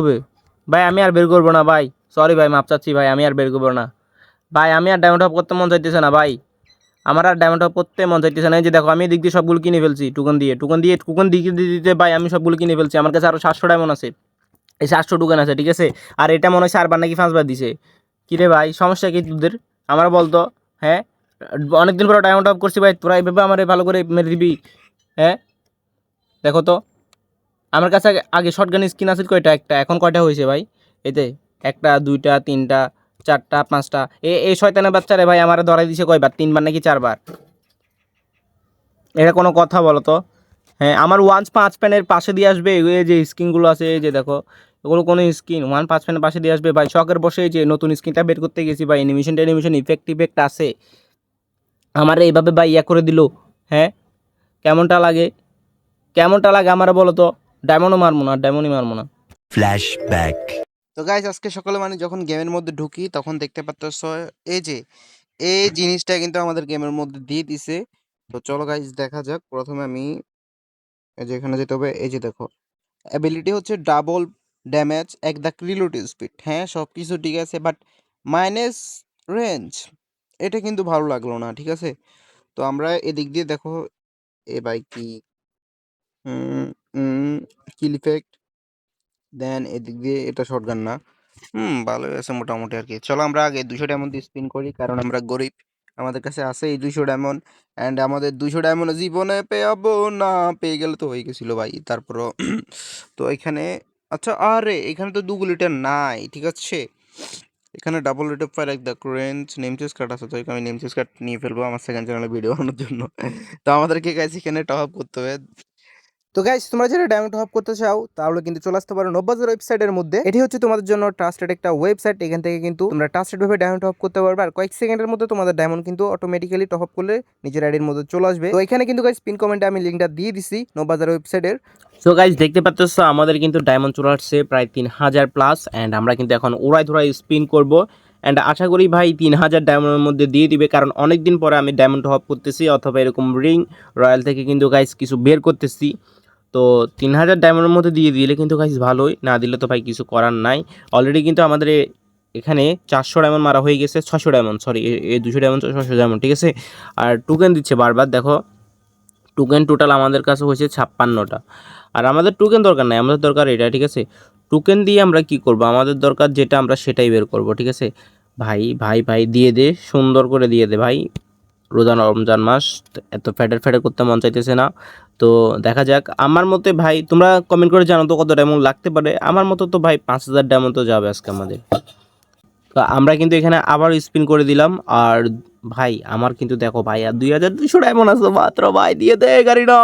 হবে। ভাই, আমি আর বের করব না, ভাই। সরি ভাই মাপ চাচ্ছি ভাই, আমি আর বের করব না। ভাই, আমি আর ডায়মন্ড হপ করতে মন চাইতেছে না, ভাই। আমার আর ডায়মন্ড হপ করতে মন চাইতেছে না। এই যে দেখো, আমি এদিক দিয়ে সবগুলো কিনে ফেলছি টুকন দিয়ে। টুকন দিয়ে টুকন দিকে দিতে ভাই, আমি সবগুলো কিনে ফেলছি। আমার কাছে আরও সাতশো ডায়মন্ড আছে। এই সাতশো টুকন আছে, ঠিক আছে? আর এটা মনে হয় চারবার নাকি পাঁচবার দিছে। কিরে ভাই, সমস্যা কি তোদের? আমার বলতো হ্যাঁ? অনেকদিন পরে ডায়মন্ড হপ করছি ভাই, তোরা এইভাবে আমার ভালো করে মেরে দিবি হ্যাঁ? দেখো তো। আমার কাছে আগে- শর্টগান স্কিন আছে কয়টা? একটা। এখন কয়টা হয়েছে ভাই? এতে একটা, দুইটা, তিনটা, চারটা, পাঁচটা। এ এই শয়তানের বাচ্চারে ভাই আমার ধরাই দিছে কয়বার? তিনবার নাকি চারবার? এটা কোনো কথা বলো তো। হ্যাঁ আমার ওয়ান পাঁচ প্যানের পাশে দিয়ে আসবে, এই যে স্কিনগুলো আছে, এই যে দেখো। এগুলো কোনো স্কিন ওয়ান পাঁচ প্যানের পাশে দিয়ে আসবে। ভাই, শখের বসে যে নতুন স্কিনটা বের করতে গেছি ভাই অ্যানিমেশন টেনিমেশন ইফেক্ট ইফেক্ট আছে। আমার এইভাবে ভাই ইয়া করে দিল। হ্যাঁ কেমনটা লাগে? কেমনটা লাগে আমার বলো তো? ডায়মন্ডও মারবো না ডায়মন্ডই মারবো না। Flashback. তো গাইজ আজকে সকালে মানে যখন গেমের মধ্যে ঢুকি তখন দেখতে পাচ্ছ এই যে এই জিনিসটা কিন্তু আমাদের গেমের মধ্যে দিয়ে দিছে। তো চলো গাইজ দেখা যাক। প্রথমে আমি এই যে এখানে যেতে হবে। এই যে দেখো অ্যাবিলিটি হচ্ছে ডাবল ড্যামেজ এক দ্য রিলোড স্পিড হ্যাঁ সব কিছু ঠিক আছে বাট মাইনাস রেঞ্জ এটা কিন্তু ভালো লাগল না ঠিক আছে? তো আমরা এদিক দিয়ে দেখো এ বাই কি? কিল ইফেক্ট দেন এদিক দিয়ে এটা শটগান না। হুম, ভালোই আছে মোটামুটি আর কি। চলো আমরা আগে দুশো ডায়মন্ড দিয়ে স্পিন করি, কারণ আমরা গরিব। আমাদের কাছে আছে এই দুশো ডায়মন্ড অ্যান্ড আমাদের দুশো ডায়মন্ড জীবনে পেয়াবো না। পেয়ে গেলে তো হয়ে গেছিল ভাই, তারপরও তো এখানে আচ্ছা আরে, এখানে তো দুগুলো লিটার নাই, ঠিক আছে? এখানে double rate of fire the range নেমচেস card আছে, তো এখানে আমি নেমচেস কার্ড নিয়ে ফেলব আমার সেকেন্ড চ্যানেলে ভিডিও বানানোর জন্য। তো আমাদেরকে গাইস এখানে টপ আপ করতে হবে। তো গাইস তোমরা যারা ডায়মন্ড হপ করতে চাও, তাহলে কিন্তু চলে আসতে পারো নব্বাজার ওয়েবসাইটের মধ্যে। এটি হচ্ছে তোমাদের জন্য ট্রাস্টেড একটা ওয়েবসাইট এখান থেকে কিন্তু তোমরা ট্রাস্টেড ভাবে ডায়মন্ড হপ করতে পারবে। আর কয়েক সেকেন্ডের মধ্যে তোমাদের ডায়মন্ড কিন্তু অটোমেটিক্যালি টপ আপ করলে নিজের আইডির মধ্যে চলে আসবে। তো এখানে কিন্তু গাইস পিন কমেন্টে আমি লিঙ্কটা দিয়ে দিছি নব্বাজার ওয়েবসাইটের সো গাইজ দেখতে পাচ্ছ আমাদের কিন্তু ডায়মন্ড চলে আসছে প্রায় তিন হাজার প্লাস অ্যান্ড আমরা কিন্তু এখন ওড়াই ধরাই স্পিন করব। অ্যান্ড আশা করি ভাই, তিন হাজার ডায়মন্ডের মধ্যে দিয়ে দিবে, কারণ অনেক দিন পরে আমি ডায়মন্ড হপ করতেছি, অথবা এরকম রিং রয়্যাল থেকে কিন্তু গাইজ কিছু বের করতেছি। তো তিন হাজার ডায়মন্ডের মধ্যে দিয়ে দিলে কিন্তু গাইজ ভালোই। না দিলে তো ভাই কিছু করার নাই। অলরেডি কিন্তু আমাদের এখানে চারশো ডায়মন্ড মারা হয়ে গেছে ছশো ডায়মন্ড সরি এই দুশো ডায়মন্ড ছশো ডায়মন্ড ঠিক আছে? আর টুকেন দিচ্ছে বারবার, দেখো। টুকেন টোটাল আমাদের কাছে হয়েছে ছাপ্পান্নটা। আর আমাদের টোকেন দরকার নাই, আমাদের দরকার এটা, ঠিক আছে? টোকেন দিয়ে আমরা কি করব? আমাদের দরকার যেটা আমরা সেটাই বের করব, ঠিক আছে? ভাই ভাই ভাই, দিয়ে দে, সুন্দর করে দিয়ে দে, ভাই। রোজান রমজান মাস, এত ফ্যাটের ফ্যাটে করতে মন চাইতেছে না। তো দেখা যাক, আমার মতে ভাই, তোমরা কমেন্ট করে জানো তো কত ডায়মন্ড লাগতে পারে। আমার মতো তো ভাই পাঁচ হাজার ডায়মন্ড তো যাবে আজকে আমাদের। তো আমরা কিন্তু এখানে আবার স্পিন করে দিলাম। আর ভাই, আমার কিন্তু দেখো ভাই, আর দুই হাজার দুশো ডায়মন্ড আছে মাত্র ভাই, দিয়ে দে গাড়িটা।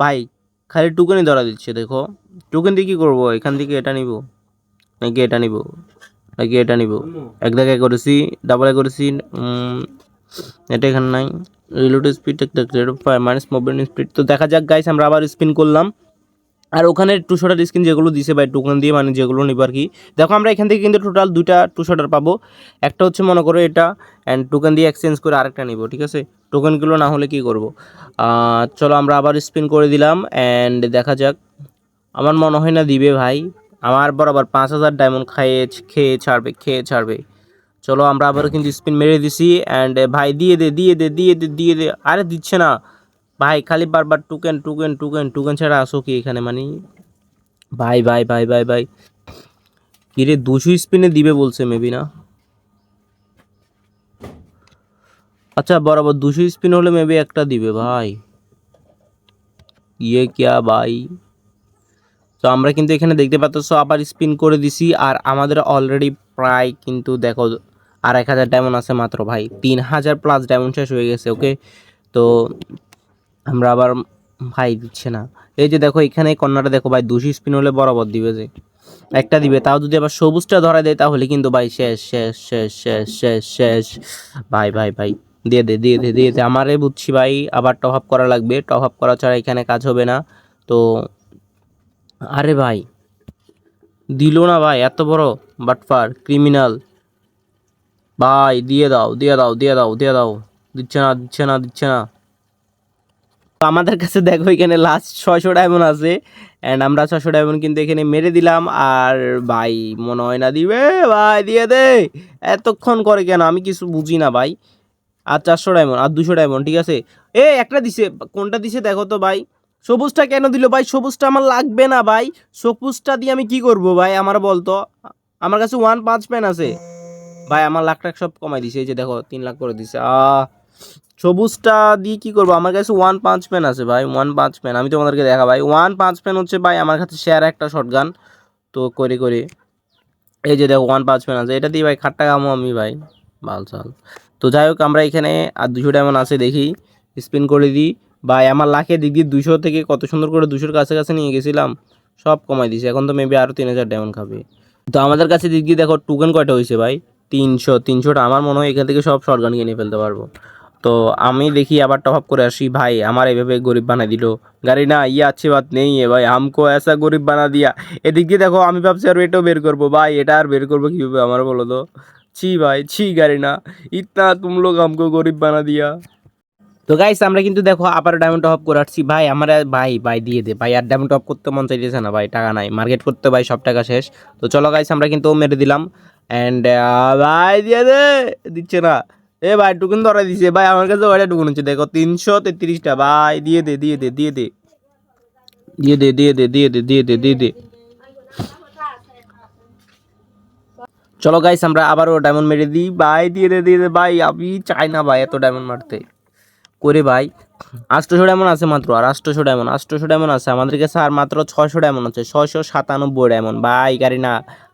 ভাই, খালি টুকেনই ধরা দিচ্ছে, দেখো। টুকেন দিয়ে কী করব? এখান থেকে এটা নিব? নাকি এটা নিব? নাকি এটা নিব? এক জায়গায় করেছি ডাবলে করেছি এটা এখানে নাই। রিলোড স্পিড একটা মাইনাস মুভমেন্ট স্পিড তো দেখা যাক গাইস আমরা আবার স্পিন করলাম। আর ওখানে টু শটার স্ক্রিন যেগুলো দিছে ভাই টোকেন দিয়ে মানে যেগুলো নিব আর কি। দেখো, আমরা এখান থেকে কিন্তু টোটাল দুইটা টু শটার পাবো। একটা হচ্ছে, মনে করো এটা অ্যান্ড টোকেন দিয়ে এক্সচেঞ্জ করে আরেকটা নিব, ঠিক আছে? টোকেনগুলো না হলে কি করব? চলো, আমরা আবার স্পিন করে দিলাম অ্যান্ড দেখা যাক। আমার মনে হয় না দিবে ভাই। আমার বরাবর পাঁচ হাজার ডায়মন্ড খাইয়ে, খেয়ে ছাড়বে খেয়ে ছাড়বে। চলো আমরা আবারও কিন্তু স্পিন মেরে দিছি অ্যান্ড ভাই, দিয়ে দে দিয়ে দে দিয়ে দে দিয়ে দে। আরে দিচ্ছে না। ভাই, খালি বারবার টুকেন টুকেন টুকেন টুকেন ছাড়া আসো কি এখানে মানে? ভাই ভাই ভাই ভাই ভাই। কিরে, দুশো স্পিনে দিবে বলছে মেবি না? আচ্ছা বরাবর দুশো স্পিন হলে মেবি একটা দিবে, ভাই। ইয়ে কিয়া, ভাই। তো আমরা কিন্তু এখানে দেখতে পাচ্ছ, আবার স্পিন করে দিছি, আর আমাদের অলরেডি প্রায় কিন্তু দেখো আর এক হাজার ডায়মন্ড আছে মাত্র ভাই। তিন হাজার প্লাস ডায়মন্ড শেষ হয়ে গেছে ওকে তো আমরা আবার ভাই দিচ্ছে না। এই যে দেখো, এখানে কন্যাটা দেখো ভাই, দুশো স্পিন হলে বরাবর দিবে যে। একটা দিবে, তাও যদি আবার সবুজটা ধরা দেয় তাহলে কিন্তু ভাই শেষ শেষ শেষ শেষ শেষ শেষ। ভাই ভাই ভাই, দিয়ে দে দিয়ে দে দিয়ে দে। আমারে বুঝছি ভাই, আবার টপ আপ করা লাগবে। টপ আপ করা ছাড়া এখানে কাজ হবে না। তো আরে ভাই, দিল না ভাই, এত বড় বাটফার ক্রিমিনাল ভাই, দিয়ে দাও দিয়ে দাও দিয়ে দাও দিয়ে দাও। দিচ্ছে না দিচ্ছে না দিচ্ছে না। আমাদের কাছে দেখো, এখানে লাস্ট ছয়শো ডায়মন্ড আছে। অ্যান্ড আমরা ছশো ডায়মন্ড কিন্তু এখানে মেরে দিলাম। আর ভাই, মনে হয় না দিবে? ভাই, দিয়ে দে। এতক্ষণ করে কেন? আমি কিছু বুঝি না ভাই। আর চারশো ডায়মন্ড আর দুশো ডায়মন্ড ঠিক আছে? এ, একটা দিছে। কোনটা দিছে দেখো তো ভাই। সবুজটা কেন দিল ভাই? সবুজটা আমার লাগবে না ভাই। সবুজটা দিয়ে আমি কি করব ভাই? আমার বলতো। আমার কাছে ওয়ান পাঁচ প্যান আছে। ভাই, আমার লাখ টাক সব কমাই দিছে। এই যে দেখো, তিন লাখ করে দিছে। সবুজটা দিয়ে কি করব? আমার কাছে ওয়ান পাঁচ পেন আছে ভাই ওয়ান পাঁচ পেন আমি তোমাদেরকে দেখা ভাই ওয়ান পাঁচ পেন হচ্ছে ভাই, আমার কাছে শেয়ার একটা শর্ট গান তো করে করে। এই যে দেখো ওয়ান পাঁচ পেন আছে। এটা দিয়ে ভাই, খাট্টা কামো আমি ভাই। ভালো চাল। তো যাই হোক, আমরা এখানে আর দুশো ডায়মন্ড আছে, দেখি। স্পিন করে দিই। ভাই, আমার লাখে দিক দিয়ে দুশো থেকে কত সুন্দর করে দুশোর কাছে কাছে নিয়ে গেছিলাম। সব কমাই দিয়েছে এখন তো মেবি আরও তিন হাজার ডায়মন্ড খাবে। তো আমাদের কাছে দিক দিয়ে দেখো টোকেন কয়টা হয়েছে ভাই? তিনশো, তিনশোটা। আমার মনে হয় এখান থেকে সব শর্টগান কিনে ফেলতে পারব। তো আমি দেখি আবার টপ আপ করে আসি, ভাই, আমার এভাবে গরিব বানা দিল। গাড়ি না ইয়ে আছে বাদ নেই এ ভাই, আমকো এসা গরিব বানা দিয়া। এদিক দিয়ে দেখো, আমি ভাবছি আর এটাও বের করব। ভাই, এটা আর বের করব কীভাবে আমার বলো তো? ছি ভাই, ছি গাড়ি না। ইতনা তুম লোক আমকো গরিব বানা দিয়া। তো গাইস আমরা কিন্তু দেখো আবার ডায়মন্ড টপ করে আসছি। ভাই, আমার ভাই ভাই, দিয়ে দে। ভাই, আর ডায়মন্ড টপ করতে মন চাইতেছে না, ভাই, টাকা নাই। মার্কেট করতে ভাই, সব টাকা শেষ। তো চলো গাইস আমরা কিন্তু মেরে দিলাম। অ্যান্ড ভাই দিয়ে দে দিচ্ছে না এ ভাই টুকুন ধরা দিছে ভাই আমার কাছে ওইটা টুকুন হচ্ছে দেখো তিনশো তেত্রিশটা. ভাই দিয়ে দে দিয়ে দে দিয়ে দে দিয়ে দে দিয়ে দে দিয়ে দে দিয়ে দে দিয়ে দে চলো গাইস আমরা আবারও ডায়মন্ড মেরে দিই। ভাই দিয়ে দে দিয়ে দে ভাই আমি চাই না ভাই এত ডায়মন্ড মারতে। করে ভাই আষ্টশো ডায়মন্ড আছে মাত্র, আর আষ্টশো ডায়মন্ড আষ্টশো ডায়মন্ড আছে। আমাদের কাছে আর মাত্র ছয়শো ডায়মন্ড আছে। ছয়শো সাতানব্বই ডায়মন্ড ভাই, গাড়ি না।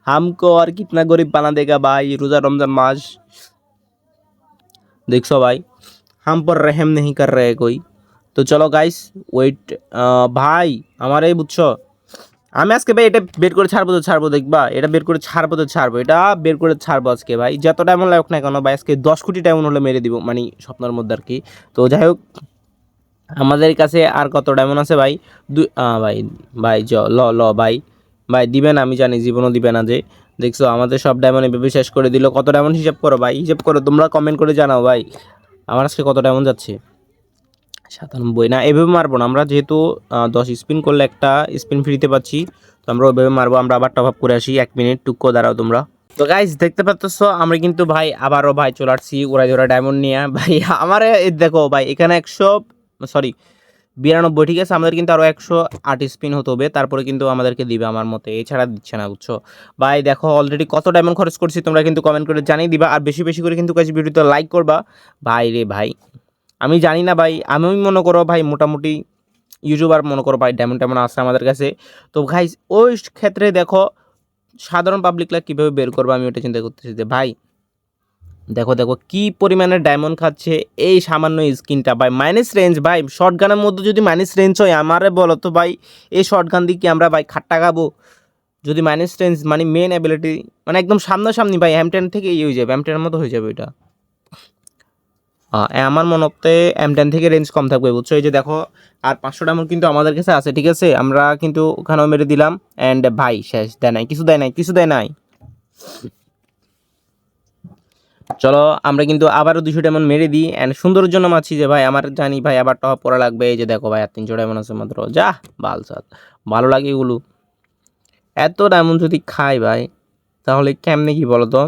हमको और कितना गरीब बना देगा भाई रोज़ा रमजान मास देखो भाई हम पर रहम नहीं कर रहे कोई তো চলো গাইস ওয়েট ভাই আমার এই বুঝছো আমি আজকে ভাই এটা বের করে ছাড়বো তো ছাড়বো দেখবা এটা বের করে ছাড়বো তো ছাড়বো এটা বের করে ছাড়বো আজকে ভাই যত টাইম লাগুক না কেন ভাই আজকে দশ কোটি টাইম হলে মেরে দিব মানে স্বপ্নের মধ্যে আর কি তো যাই হোক আমাদের কাছে আর কত ডায়মন্ড আছে ভাই দুই আহ, ভাই ভাই জ ল ল ভাই ভাই দিবেন আমি জানি, জীবনও দিবে না যে। দেখছ, আমাদের সব ডায়মন্ড এভাবে শেষ করে দিল। কত ডায়মন্ড হিসাব করো ভাই? হিসাব করো, তোমরা কমেন্ট করে জানাও ভাই। আমার আজকে কত ডায়মন্ড যাচ্ছে? সাতানব্বই। না, এভাবে মারবো না। আমরা যেহেতু দশ স্পিন করলে একটা স্পিন ফ্রিতে পাচ্ছি, তো আমরা ওইভাবে মারবো। আমরা আবার টপ আপ করে আসি। এক মিনিট টুকো দাঁড়াও তোমরা। তো গাইজ দেখতে পাচ্ছ আমরা কিন্তু ভাই আবারও ভাই চলে আসছি ওরা জোড়া ডায়মন্ড নিয়ে। ভাই, আমার দেখো ভাই, এখানে একশো সরি বিরানব্বই, ঠিক আছে? আমাদের কিন্তু আরও একশো আট স্পিন হতে হবে। তারপরে কিন্তু আমাদেরকে দিবে আমার মতে। এছাড়া দিচ্ছে না, বুঝছ? ভাই, দেখো অলরেডি কত ডায়মন্ড খরচ করছি, তোমরা কিন্তু কমেন্ট করে জানিয়ে দিবা। আর বেশি বেশি করে কিন্তু কাছে ভিডিওতে লাইক করবা। ভাই রে ভাই, আমি জানি না ভাই আমি মনে করো ভাই, মোটামুটি ইউটিউবার মনে করো ভাই ডায়মন্ড টাইমন্ড আসছে আমাদের কাছে। তো ভাই ওই ক্ষেত্রে দেখো, সাধারণ পাবলিকরা কীভাবে বের করব, আমি ওটা চিন্তা করতেছি যে ভাই দেখো দেখো, কি পরিমাণে ডায়মন্ড খাচ্ছে। এই সামান্য স্কিনটা ভাই মাইনাস রেঞ্জ ভাই শর্ট গানের মধ্যে যদি মাইনাস রেঞ্জ হয়, আমারে বলো তো ভাই, এই শর্ট গান দিয়ে কি আমরা ভাই খাট্টা খাব? যদি মাইনাস রেঞ্জ মানে মেন অ্যাবিলিটি মানে একদম সামনাসামনি ভাই এম টেন থেকে ইয়ে হয়ে যাবে এম টেনের মতো হয়ে যাবে এটা আমার মনে এম টেন থেকে রেঞ্জ কম থাকবে, বুঝছ? এই যে দেখো, আর পাঁচশো ডায়মন্ড কিন্তু আমাদের কাছে আছে, ঠিক আছে? আমরা কিন্তু ওখানেও মেরে দিলাম অ্যান্ড ভাই, শেষ, দেয় নাই, কিছু দেয় নাই, কিছু দেয় নাই। চলো, আমরা কিন্তু আবারও দুশো ডায়মন্ড মেরে দিই। অ্যান্ড সুন্দর জন্য মাছি যে ভাই, আমার জানি ভাই, আবার টপ করা লাগবে। এই যে দেখো ভাই, আর তিনশো ডায়মন্ড আছে মাত্র। যা বালসাত ভালো লাগে এগুলো এত ডায়মন্ড যদি খাই ভাই, তাহলে কেমনে কি বলো তো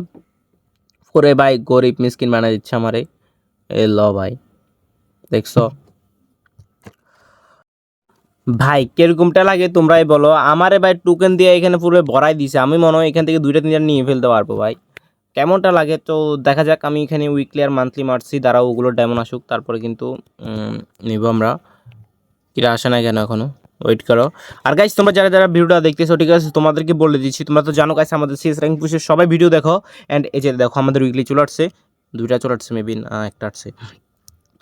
করে ভাই, গরিব মিসকিন বানা দিচ্ছে আমারে। এ ল ভাই, দেখছ? ভাই, কিরকমটা লাগে তোমরাই বলো। আমারে ভাই টোকেন দিয়ে এখানে পুরো ভরাই দিছে। আমি মনে হয় এখান থেকে দুইটা, তিনটা নিয়ে ফেলতে পারব ভাই। কেমনটা লাগে? তো দেখা যাক, আমি এখানে উইকলি আর মান্থলি মারছি। দ্বারা ওগুলো ডায়মন্ড আসুক, তারপরে কিন্তু নেব আমরা। কিরা আসে না কেন এখনও ওয়েট করো। আর গাইজ তোমরা যারা যারা ভিডিওটা দেখতেছো, ঠিক আছে, তোমাদেরকে বলে দিচ্ছি, তোমরা তো জানো গাইস আমাদের সিএস র্যাঙ্ক পুষের সবাই ভিডিও দেখো। অ্যান্ড এই যে দেখো, আমাদের উইকলি চলে আসছে। দুইটা চলে আসছে মেবি একটা আসছে।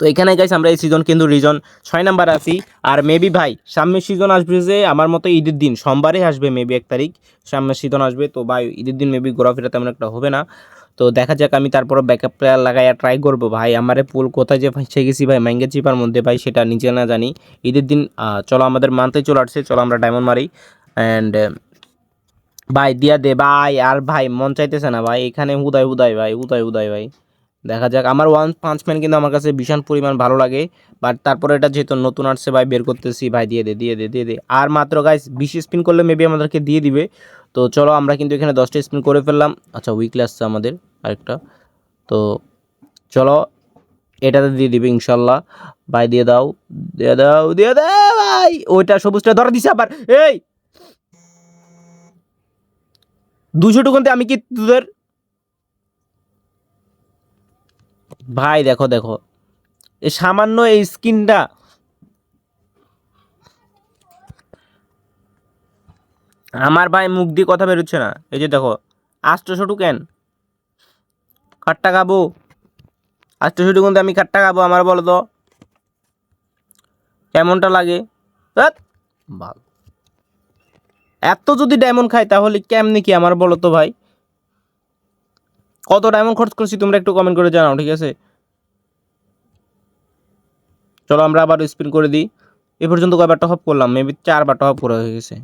তো এখানে গাইস আমরা এই সিজন কিন্তু রিজন ছয় নাম্বার আছি। আর মেবি ভাই, সামনের সিজন আসবে যে আমার মতো ঈদের দিন, সোমবারে আসবে মেবি এক তারিখ, সামনের সিজন আসবে। তো ভাই, ঈদের দিন মেবি ঘোরাফেরা তেমন একটা হবে না। তো দেখা যাক আমি তারপরে ব্যাকআপ প্লেয়ার লাগাইয়া ট্রাই করব। ভাই, আমারে পুল কোথায় যে ফাঁসে গেছি ভাই ম্যাঙ্গে চিপার মধ্যে ভাই, সেটা নিজে না জানি। ঈদের দিন চলো আমাদের মানতে চলে আসছে, চলো আমরা ডায়মন্ড মারি। অ্যান্ড ভাই, দিয়া দে ভাই, আর ভাই, মন চাইতেছে না ভাই, এখানে হুদায় হুদায় ভাই, হুদায় হুদায় ভাই। দেখা যাক। আমার ওয়ান পাঁচ ম্যান কিন্তু আমার কাছে ভীষণ পরিমাণ ভালো লাগে। বাট তারপরে এটা যেহেতু নতুন আসছে, ভাই, বের করতেছি। ভাই, দিয়ে দে দিয়ে দে দিয়ে দে। আর মাত্র গাইস বিশ স্পিন করলে মেবি আমাদেরকে দিয়ে দিবে। তো চলো, আমরা কিন্তু এখানে দশটা স্পিন করে ফেললাম। আচ্ছা উইকলি আসছে আমাদের আরেকটা। তো চলো, এটাতে দিয়ে দিবে, ইনশাল্লাহ। ভাই, দিয়ে দাও দিয়ে দাও দিয়ে দাও ভাই। ওইটা সবুজটা ধরে দিছে আবার। এই! দুশো টুকুনতে আমি কি তোদের ভাই দেখো দেখো। এই সামান্য এই স্কিনটা। আমার ভাই মুখ দিয়ে কথা বেরোচ্ছে না। এই যে দেখো আষ্টশো টুকেন কাটটা খাব। আষ্টশো কিন্তু আমি কাটটা খাব, আমার বলো তো। কেমনটা লাগে? এত যদি ডায়মন্ড খাই তাহলে কেমনি কি আমার বলো তো ভাই? কত ডায়মন্ড খরচ করছি তোমরা একটু কমেন্ট করে জানাও, ঠিক আছে? চলো আমরা আবার স্পিন করে দিই। এ পর্যন্ত কয়বার টপ আপ করলাম? মেবি চারবার টপ আপ করা হয়ে গেছে।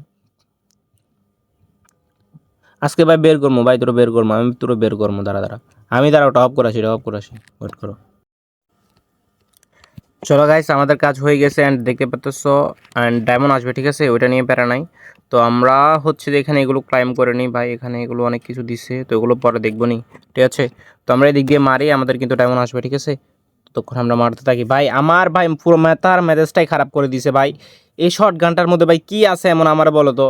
আজকে ভাই বের করব ভাই তোর বের করব আমি তোর বের করব দাঁড়া দাঁড়া। আমি দাঁড়াও টপ করাছি টপ করাছি। ওয়েট করো। চলো গাইস আমাদের কাজ হয়ে গেছে অ্যান্ড দেখতে পাচ্ছ অ্যান্ড ডায়মন্ড আসবে, ঠিক আছে? ওইটা নিয়ে প্যারা নাই। তো আমরা হচ্ছে যে এখানে এগুলো ক্লাইম করে নিই, ভাই। এখানে এগুলো অনেক কিছু দিছে, তো এগুলো পরে দেখব নি, ঠিক আছে? তো আমরা এদিক দিয়ে মারি, আমাদের কিন্তু ডায়মন্ড আসবে, ঠিক আছে? তখন আমরা মারতে থাকি। ভাই, আমার, ভাই, পুরো মেতার মেজাজটাই খারাপ করে দিছে, ভাই। এই শর্ট গানটার মধ্যে, ভাই, কি আছে এমন আমার বলো তো?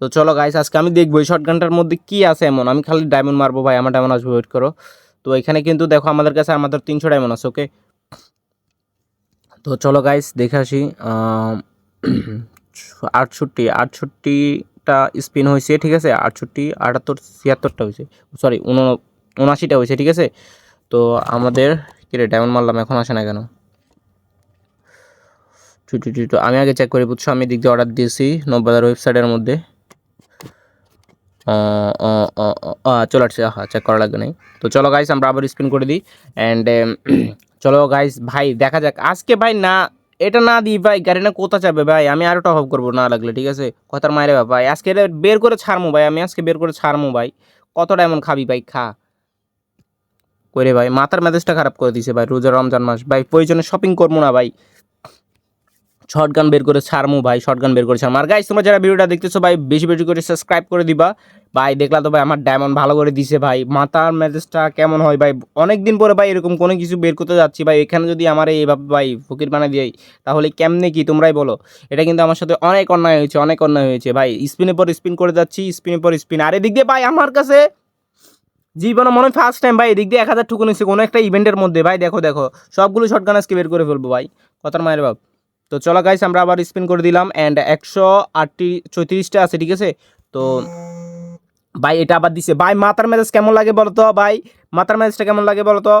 তো চলো গাইস আজকে আমি দেখব এই শর্ট গানটার মধ্যে কি আছে এমন। আমি খালি ডায়মন্ড মারবো, ভাই। আমার ডায়মন্ড আসবে ওয়েট করো। তো এখানে কিন্তু দেখো, আমাদের কাছে আমাদের তিনশো ডায়মন্ড আছে ওকে তো চলো গাইস দেখে আসি আটষট্টি, আটষট্টিটা স্পিন হয়েছে, ঠিক আছে? আটষট্টি, আটাত্তর, ছিয়াত্তরটা হয়েছে। সরি উনআশিটা হয়েছে, ঠিক আছে? তো আমাদের কিরে ডায়মন্ড মারলাম, এখন আসে না কেন? Two two two two. আমি আগে চেক করি, বুঝছ? আমি দিক দিয়ে অর্ডার দিয়েছি নব্বাদার ওয়েবসাইটের মধ্যে। চলে আসছে হ্যাঁ চেক করা লাগবে নাই। তো চলো গাইস আমরা আবার স্পিন করে দিই অ্যান্ড চলো গাইস ভাই, দেখা যাক। আজকে ভাই না, এটা না দিই ভাই গাড়ি না কোথা যাবে ভাই? আমি আরও টপ করব না লাগলে, ঠিক আছে? কথার মায়ের ভাই। আজকে এটা বের করে ছাড়মো ভাই, আমি আজকে বের করে ছাড়মো ভাই। কতটা এমন খাবি ভাই, খা। করে ভাই, মাথার মেজাজটা খারাপ করে দিছে ভাই রোজা রমজান মাস। ভাই, প্রয়োজনে শপিং করব না ভাই। শর্ট গান বের করে ছাড়মু ভাই শর্ট গান বের করে ছাড়মু। আর গাইস তোমরা যারা ভিডিওটা দেখতেছো ভাই, বেশি বেশি করে সাবস্ক্রাইব করে দিবা। ভাই, দেখলা তো ভাই আমার ডায়মন্ড ভালো করে দিছে ভাই। মাথার মেজাজটা কেমন হয় ভাই? অনেক দিন পরে ভাই এরকম কোনো কিছু বের করতে যাচ্ছি ভাই। এখানে যদি আমার এইভাবে ভাই ফকির বানা দিই, তাহলে কেমনে কি তোমরাই বলো? এটা কিন্তু আমার সাথে অনেক অন্যায় হয়েছে, অনেক অন্যায় হয়েছে ভাই। স্পিনের পর স্পিন করে যাচ্ছি স্পিনের পর স্পিন আর এদিক দিয়ে ভাই আমার কাছে জীবনে মনে হয় ফার্স্ট টাইম ভাই, এদিক দিয়ে এক হাজার টুকু নিচ্ছে কোনো একটা ইভেন্টের মধ্যে। ভাই দেখো দেখো, সবগুলো শর্ট গান আজকে বের করে ফেলব ভাই। কথার মায়ের বাপ। তো চলো গাইস আমরা আবার স্পিন করে দিলাম। অ্যান্ড একশো আটটি চৌত্রিশটা আছে, ঠিক আছে? তো ভাই, এটা আবার দিছে। ভাই, মাথার মেজাজ কেমন লাগে বলতো? ভাই, মাথার মেজাজটা কেমন লাগে বলতো?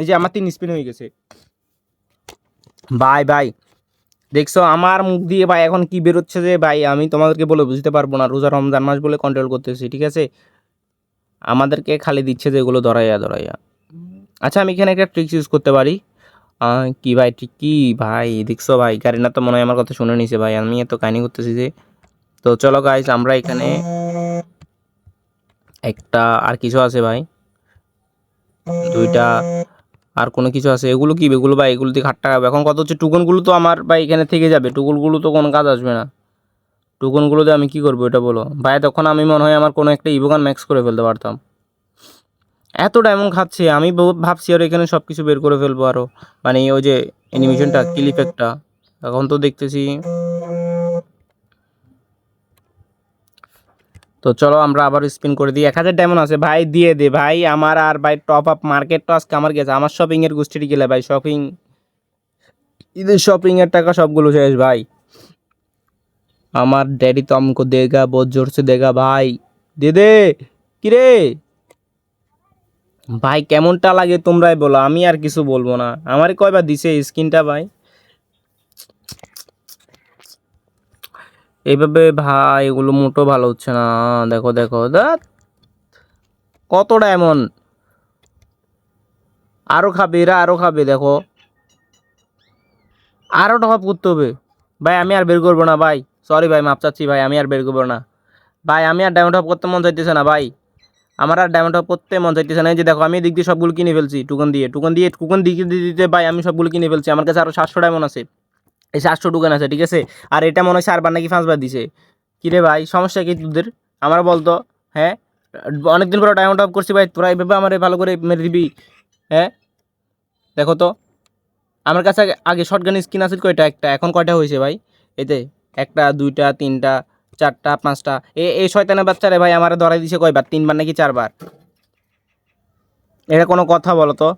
এই যে আমার তিন স্পিন হয়ে গেছে। ভাই ভাই, দেখছ, আমার মুখ দিয়ে ভাই এখন কি বেরোচ্ছে যে, ভাই, আমি তোমাদেরকে বলে বুঝতে পারব না। রোজা রমজান মাস বলে কন্ট্রোল করতেছি, ঠিক আছে? আমাদেরকে খালি দিচ্ছে যে, এগুলো ধরাইয়া ধরাইয়া। আচ্ছা আমি এখানে একটা ট্রিক্স ইউজ করতে পারি। কি ভাই, ঠিক কি? ভাই, দেখছ ভাই গাড়িনা তো মনে হয় আমার কথা শুনে নিছে ভাই আমি এত কাহিনি করতেছি যে। তো চলো গাইজ আমরা এখানে একটা আর কিছু আছে ভাই? দুইটা আর কোনো কিছু আছে? এগুলো কি? এগুলো ভাই, এগুলো দিয়ে খাট্টা খাবে। এখন কত হচ্ছে টুকনগুলো তো আমার ভাই এখানে থেকে যাবে। টুকুনগুলো তো কোনো কাজ আসবে না। টুকনগুলোতে আমি কি করব এটা বলো? ভাই, তখন আমি মনে হয় আমার কোনো একটা ইভোগান ম্যাক্স করে ফেলতে পারতাম। এত ডায়মন্ড খাচ্ছে, আমি ভাব- ভাবছি আর এখানে সব কিছু বের করে ফেলব আরও মানে ওই যে অ্যানিমেশনটা কিল ইফেক্টটা এখন তো দেখতেছি তো চলো আমরা আবার স্পিন করে দিই। এক হাজার ডায়মন্ড আছে। ভাই, দিয়ে দে ভাই। আমার আর ভাই টপ আপ মার্কেট আজকে আমার গেছে। আমার শপিং এর গোষ্ঠীটি গেলে ভাই শপিং ঈদের শপিং এর টাকা সবগুলো শেষ ভাই। আমার ড্যাডি তো আমকো দেগা, বহুত জোর সে দেগা ভাই। দে দে। কিরে ভাই, কেমনটা লাগে তোমরাই বলো। আমি আর কিছু বলব না। আমার কয়বার দিছে স্কিনটা ভাই? এইভাবে ভাই, এগুলো মোটো ভালো হচ্ছে না। দেখো দেখো, দেখ। কতটা এমন। আরও খাবে, এরা আরও খাবে, দেখো। আরও টপ করতে হবে। ভাই, আমি আর বের করব না, ভাই। সরি ভাই, মাপ চাচ্ছি ভাই, আমি আর বের করব না। ভাই, আমি আর ডায়মন্ড টপ করতে মন চাইতেছে না, ভাই। আমার আর ডায়মন্ড টপ করতে মন চাইতেছে না। এই যে দেখো, আমি এদিক দিয়ে সবগুলো কিনে ফেলছি টুকন দিয়ে। টুকন দিয়ে টুকন দিকে দিতে দিতে, ভাই, আমি সবগুলো কিনে ফেলছি। আমার কাছে আরও সাতশো ডায়মন্ড আছে। এই সাতশো টুকন আছে, ঠিক আছে? আর এটা মনে হয় চারবার নাকি পাঁচবার দিছে। কিরে ভাই, সমস্যা কি তোদের? আমার বলতো হ্যাঁ? অনেকদিন পরে ডায়মন্ড টপ করছি ভাই, তোরা এইভাবে আমার ভালো করে মেরে দিবি হ্যাঁ? দেখো তো, আমার কাছে আগে- শর্টগান স্কিন আছে কয়টা? একটা, এখন কয়টা হয়েছে ভাই? এতে একটা, দুইটা, তিনটা, চারটা, পাঁচটা, এ এই শয়তানের বাচ্চারে ভাই, আমার ধরাই দিছে কয়বার? তিনবার নাকি চারবার? এটা কোনো কথা বলো তো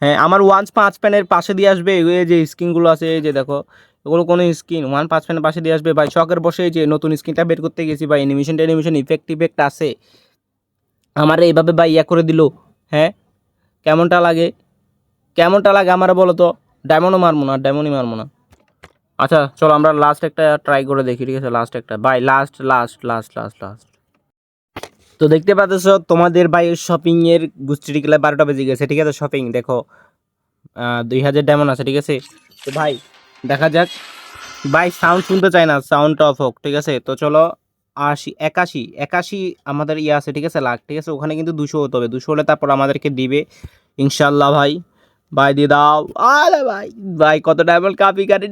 হ্যাঁ? আমার ওয়ান পাঁচ প্যানের পাশে দিয়ে আসবে, এই যে স্কিনগুলো আছে, এই যে দেখো এগুলো কোনো স্কিন ওয়ান পাঁচ প্যানের পাশে দিয়ে আসবে। ভাই, শখের বসে যে নতুন স্কিনটা বের করতে গেছি, ভাই অ্যানিমেশন অ্যানিমেশন ইফেক্ট ইফেক্ট আছে। আমার এইভাবে ভাই ইয়া করে দিল হ্যাঁ? কেমনটা লাগে? কেমনটা লাগে আমার বলো তো? ডায়মন্ডও মারবো না ডায়মন্ডই মারবো না। আচ্ছা চলো আমরা লাস্ট একটা ট্রাই করে দেখি, ঠিক আছে? লাস্ট একটা। Bye last last last last last তো দেখতে পাচ্ছ, তোমাদের বাই শপিংয়ের গুষ্টি গেলে বারোটা বেজে গেছে, ঠিক আছে? শপিং দেখো। দুই হাজার ডায়মন্ড আছে, ঠিক আছে? তো ভাই দেখা যাক। ভাই সাউন্ড শুনতে চাই না সাউন্ড অফ হোক, ঠিক আছে? তো চলো, আশি, একাশি একাশি আমাদের ইয়ে আছে, ঠিক আছে? লাখ, ঠিক আছে? ওখানে কিন্তু দুশো হতে হবে। দুশো হলে তারপর আমাদেরকে দিবে। ইনশাল্লাহ ভাই। ভাই, দিয়ে দাও। আরে ভাই ভাই, কত ডায়মন্ড কাপি কাটি।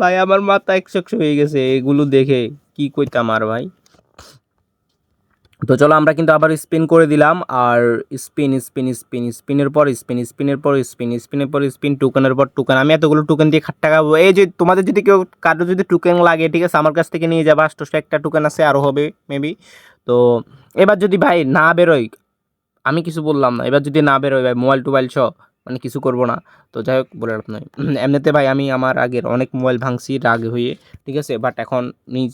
ভাই, আমার মাথা একশো একশো হয়ে গেছে, এগুলো দেখে। কি কইতাম আর ভাই? তো চলো আমরা কিন্তু আবার স্পিন করে দিলাম আর স্পিন স্পিন স্পিন স্পিনের পর স্পিন স্পিনের পর স্পিন স্পিনের পর স্পিন টুকেনের পর টুকেন আমি এতগুলো টুকেন দিয়ে খাট টাকাবো এই যে তোমাদের যদি কেউ কারও যদি টুকেন লাগে, ঠিক আছে, আমার কাছ থেকে নিয়ে যাবে। আষ্টশো একটা টুকেন আছে আরও হবে মেবি তো এবার যদি ভাই না বেরোয়, আমি কিছু বললাম না। এবার যদি না বেরোয় ভাই মোবাইল টোবাইল ছ মানে কিছু করব না। তো যাই হোক, বলে লাভ নয় এমনিতে ভাই আমি আমার আগের অনেক মোবাইল ভাঙছি রাগ হয়ে, ঠিক আছে বাট এখন নিজ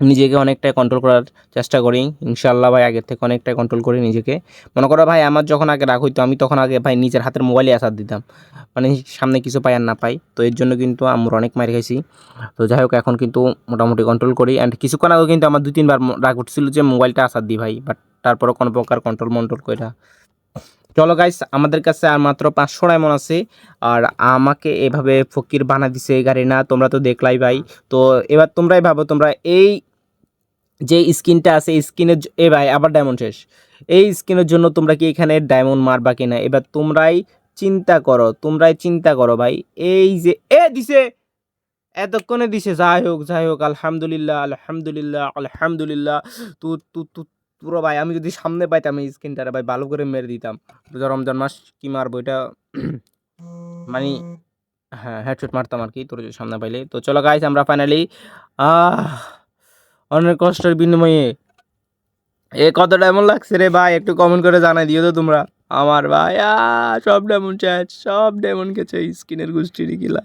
নিজেকে অনেকটাই কন্ট্রোল করার চেষ্টা করি ইনশাল্লাহ ভাই আগের থেকে অনেকটাই কন্ট্রোল করি নিজেকে। মনে করো ভাই আমার যখন আগে রাগ হইতো, আমি তখন আগে ভাই নিজের হাতের মোবাইলে আসার দিতাম। মানে সামনে কিছু পাই আর না পাই। তো এর জন্য কিন্তু আমরা অনেক মার খাইছি। তো যাই হোক, এখন কিন্তু মোটামুটি কন্ট্রোল করি। অ্যান্ড কিছুক্ষণ আগেও কিন্তু আমার দুই, তিনবার রাগ উঠছিল যে মোবাইলটা আসার দিই ভাই। বাট তারপরও কোনো প্রকার কন্ট্রোল মন্ট্রোল করে চলো গাইস আমাদের কাছে আর মাত্র পাঁচশো এমন আছে। আর আমাকে এভাবে ফকির বানা দিছে এই গাড়ি না, তোমরা তো দেখলাই ভাই। তো এবার তোমরাই ভাবো, তোমরা এই যে স্কিনটা আছে স্কিনের এ ভাই, আবার ডায়মন্ড শেষ। এই স্কিনের জন্য তোমরা কি এখানে ডায়মন্ড মারবা কিনা? এবার তোমরাই চিন্তা করো, তোমরাই চিন্তা করো ভাই। এই যে, এ দিছে, এতক্ষণে দিছে। যাই হোক যাই হোক, আলহামদুলিল্লাহ আলহামদুলিল্লাহ আলহামদুলিল্লাহ। তু তু তু পুরো ভাই, আমি যদি সামনে পাইতাম এই স্কিনটারে ভাই, ভালো করে মেরে দিতাম। রমজান মাস কি মারবো এটা? মানে হ্যাঁ হেডশট মারতাম আর কি, তোর যদি সামনে পাইলে। তো চলো গাইস আমরা ফাইনালি অনেক কষ্টের বিনিময়ে, এ কত ডায়মন্ড লাগছে রে ভাই? একটু কমেন্ট করে জানাই দিও তো তোমরা। আমার ভাই সব ডায়মন্ড চ্যাট সব ডায়মন্ড গেছে স্কিনের গোষ্ঠীর কিলা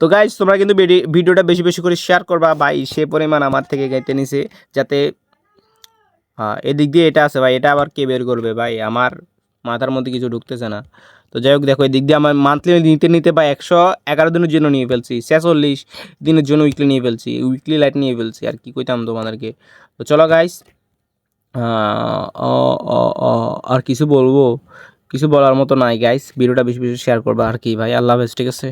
তো গাইজ তোমরা কিন্তু ভিডি- ভিডিওটা বেশি বেশি করে শেয়ার করবা ভাই সে পরিমাণ আমার থেকে গাইতে নিছে, যাতে হ্যাঁ এদিক দিয়ে এটা আছে ভাই, এটা আবার কে বের করবে ভাই? আমার মাথার মধ্যে কিছু ঢুকতেছে না। তো যাই হোক, দেখো, এদিক দিয়ে আমার মান্থলি নিতে নিতে বা একশো এগারো দিনের জন্য নিয়ে ফেলছি, ছেচল্লিশ দিনের জন্য উইকলি নিয়ে ফেলছি উইকলি লাইট নিয়ে ফেলছি, আর কি কইতাম তোমাদেরকে? তো চলো গাইস আর কিছু বলব? কিছু বলার মতো নাই গাইস ভিডিওটা বেশি বেশি শেয়ার করবা আর কি, ভাই। আল্লাহ হাফেজ, ঠিক আছে?